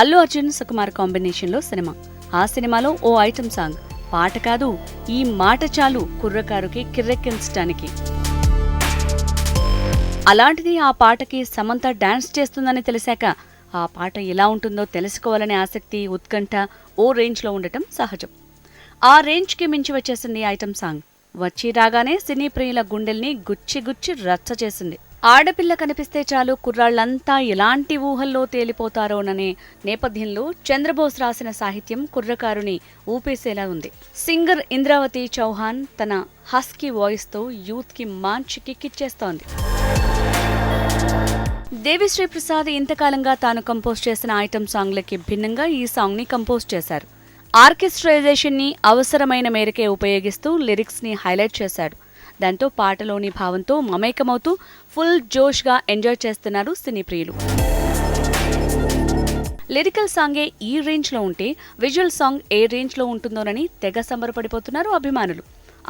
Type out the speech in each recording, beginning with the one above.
అల్లు అర్జున్ సుకుమార్ కాంబినేషన్లో సినిమా. ఆ సినిమాలో ఓ ఐటమ్ సాంగ్. పాట కాదు ఈ మాట చాలు కుర్రకారుకి కిర్రెక్కించడానికి అలాంటిది ఆ పాటకి సమంత డాన్స్ చేస్తుందని తెలిసాక ఆ పాట ఎలా ఉంటుందో తెలుసుకోవాలనే ఆసక్తి ఉత్కంఠ ఓ రేంజ్లో ఉండటం సహజం. ఆ రేంజ్కి మించి వచ్చేసింది ఈ ఐటమ్ సాంగ్. వచ్చి రాగానే సినీ ప్రియుల గుండెల్ని గుచ్చి గుచ్చి రచ్చ చేసింది. ఆడపిల్ల కనిపిస్తే చాలు కుర్రాళ్ళంతా ఎలాంటి ఊహల్లో తేలిపోతారోననే నేపథ్యంలో చంద్రబోస్ రాసిన సాహిత్యం కుర్రకారుని ఊపేసేలా ఉంది. సింగర్ ఇంద్రావతి చౌహాన్ తన హస్కీ వాయిస్తో యూత్కి మంచి కిక్కిచ్చేస్తోంది దేవిశ్రీ ప్రసాద్ ఇంతకాలంగా తాను కంపోజ్ చేసిన ఐటమ్ సాంగ్లకి భిన్నంగా ఈ సాంగ్ని కంపోజ్ చేశారు. ఆర్కెస్ట్రైజేషన్ని అవసరమైన మేరకే ఉపయోగిస్తూ లిరిక్స్ని హైలైట్ చేశాడు. దాంతో పాటలోని భావంతో మమేకమవుతూ ఫుల్ జోష్గా ఎంజాయ్ చేస్తున్నారు సినీ ప్రియులు. లిరికల్ సాంగే ఈ రేంజ్లో ఉంటే విజువల్ సాంగ్ ఏ రేంజ్లో ఉంటుందోనని తెగ సంబరపడిపోతున్నారు అభిమానులు.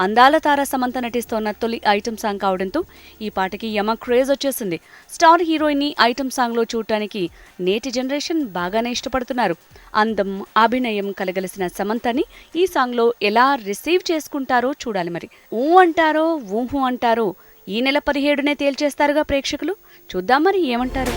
అందాల తార సమంత నటిస్తోన్న తొలి ఐటమ్ సాంగ్ కావడంతో ఈ పాటకి యమ క్రేజ్ వచ్చేసింది. స్టార్ హీరోయిన్ని ఐటెం ఐటమ్ సాంగ్లో చూడటానికి నేటి జనరేషన్ బాగానే ఇష్టపడుతున్నారు. అందం అభినయం కలగలిసిన సమంతని ఈ సాంగ్లో ఎలా రిసీవ్ చేసుకుంటారో చూడాలి మరి. ఊ అంటారో ఊహు అంటారో ఈ నెల పదిహేడునే తేల్చేస్తారుగా ప్రేక్షకులు. చూద్దాం మరి ఏమంటారు.